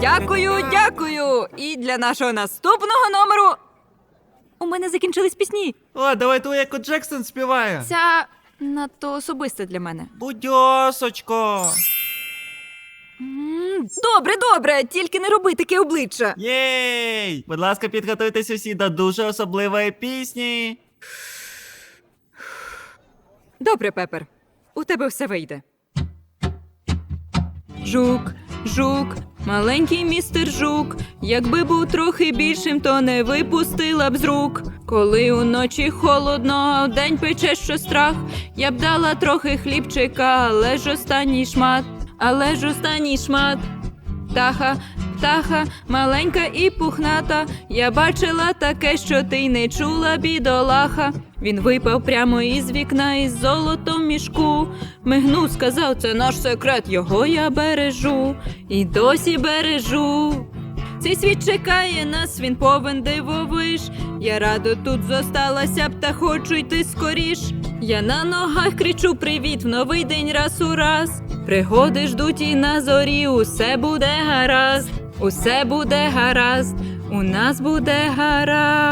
Дякую, дякую. І для нашого наступного номеру. У мене закінчились пісні. О, давай ту, як Джексон співає. Ця надто особиста для мене. Будьосочко. М, Добре, добре, тільки не роби таке обличчя. Єй! Будь ласка, підготуйтесь усі до дуже особливої пісні. Добре, Пепер. У тебе все вийде. Жук, жук, маленький містер жук. Якби був трохи більшим, то не випустила б з рук. Коли уночі холодно, а вдень пече що страх. Я б дала трохи хлібчика, але ж останній шмат, але ж останній шмат. Птаха, птаха, маленька і пухната. Я бачила таке, що ти не чула, бідолаха. Він випав прямо із вікна із золотом мішку. Мигнув, сказав, це наш секрет, його я бережу, і досі бережу. Цей світ чекає нас, він повен дивовиж. Я радо тут зосталася б, та хочу йти скоріш. Я на ногах кричу привіт в новий день раз у раз. Пригоди ждуть і на зорі, усе буде гаразд, усе буде гаразд, у нас буде гаразд.